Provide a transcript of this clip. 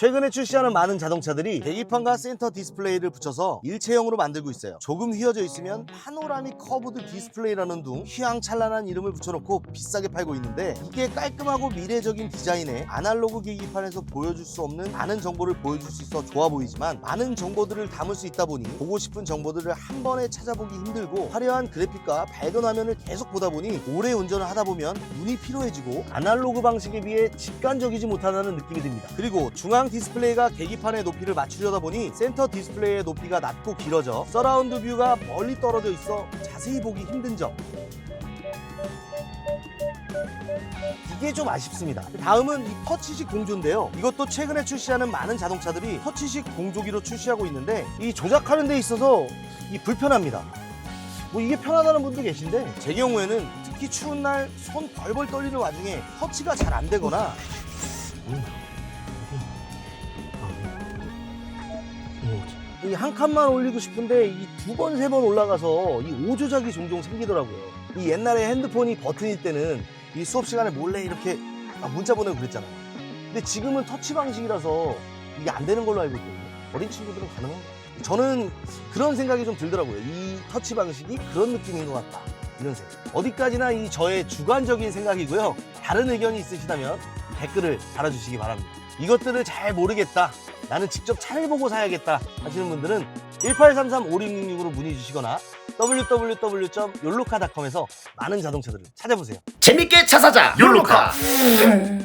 최근에 출시하는 많은 자동차들이 계기판과 센터 디스플레이를 붙여서 일체형으로 만들고 있어요. 조금 휘어져 있으면 파노라믹 커브드 디스플레이라는 둥 휘황찬란한 이름을 붙여놓고 비싸게 팔고 있는데 이게 깔끔하고 미래적인 디자인에 아날로그 계기판에서 보여줄 수 없는 많은 정보를 보여줄 수 있어 좋아 보이지만 많은 정보들을 담을 수 있다 보니 보고 싶은 정보들을 한 번에 찾아보기 힘들고 화려한 그래픽과 밝은 화면을 계속 보다 보니 오래 운전을 하다 보면 눈이 피로해지고 아날로그 방식에 비해 직관적이지 못하다는 느낌이 듭니다. 그리고 중앙 디스플레이가 계기판의 높이를 맞추려다 보니 센터 디스플레이의 높이가 낮고 길어져 서라운드 뷰가 멀리 떨어져 있어 자세히 보기 힘든 점. 이게 좀 아쉽습니다. 다음은 이 터치식 공조인데요. 이것도 최근에 출시하는 많은 자동차들이 터치식 공조기로 출시하고 있는데 이 조작하는 데 있어서 이 불편합니다. 뭐 이게 편하다는 분도 계신데 제 경우에는 특히 추운 날 손 벌벌 떨리는 와중에 터치가 잘 안 되거나 이 한 칸만 올리고 싶은데 이 두 번 세 번 올라가서 이 오조작이 종종 생기더라고요. 이 옛날에 핸드폰이 버튼일 때는 이 수업 시간에 몰래 이렇게 막 문자 보내고 그랬잖아요. 근데 지금은 터치 방식이라서 이게 안 되는 걸로 알고 있거든요. 어린 친구들은 가능한가? 저는 그런 생각이 좀 들더라고요. 이 터치 방식이 그런 느낌인 것 같다. 이런 생각. 어디까지나 이 저의 주관적인 생각이고요. 다른 의견이 있으시다면 댓글을 달아주시기 바랍니다. 이것들을 잘 모르겠다. 나는 직접 차를 보고 사야겠다 하시는 분들은 1833-5666으로 문의 주시거나 www.욜로카닷컴에서 많은 자동차들을 찾아보세요. 재밌게 차사자 욜로카 음.